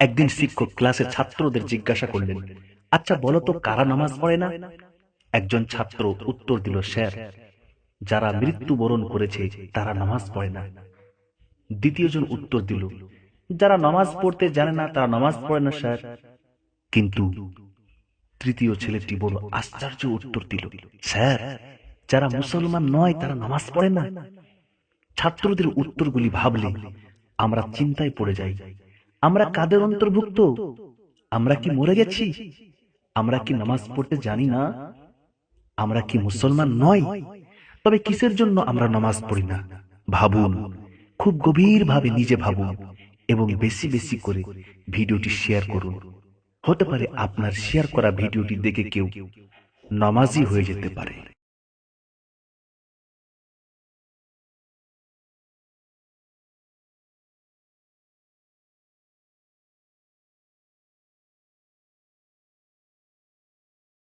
একদিন শিক্ষক ক্লাসের ছাত্রদের জিজ্ঞাসা করলেন আচ্ছা বলো তো, কারা নামাজ পড়ে না? একজন ছাত্র উত্তর দিল, স্যার, যারা মৃত্যুবরণ করেছে, তারা নামাজ পড়ে না। দ্বিতীয়জন উত্তর দিল, যারা নামাজ পড়তে জানে না, তারা নামাজ পড়ে না, স্যার। কিন্তু তৃতীয় ছেলেটি বড় আশ্চর্য উত্তর দিল, স্যার, যারা মুসলমান নয়, তারা নামাজ পড়ে না? ছাত্রদের উত্তরগুলি ভাবলে আমরা চিন্তায় পড়ে যাই আমরা কাদের অন্তর্ভুক্ত? আমরা কি মরে গেছি? আমরা কি নামাজ পড়তে জানি না? আমরা কি মুসলমান নয়? তবে কিসের জন্য আমরা নামাজ পড়ি না? ভাবুন খুব গভীর ভাবে নিজে ভাবুন এবং বেশি বেশি করে ভিডিওটি শেয়ার করুন। হতে পারে আপনার শেয়ার করা ভিডিওটি দেখে কেউ নামাজি হয়ে যেতে পারে।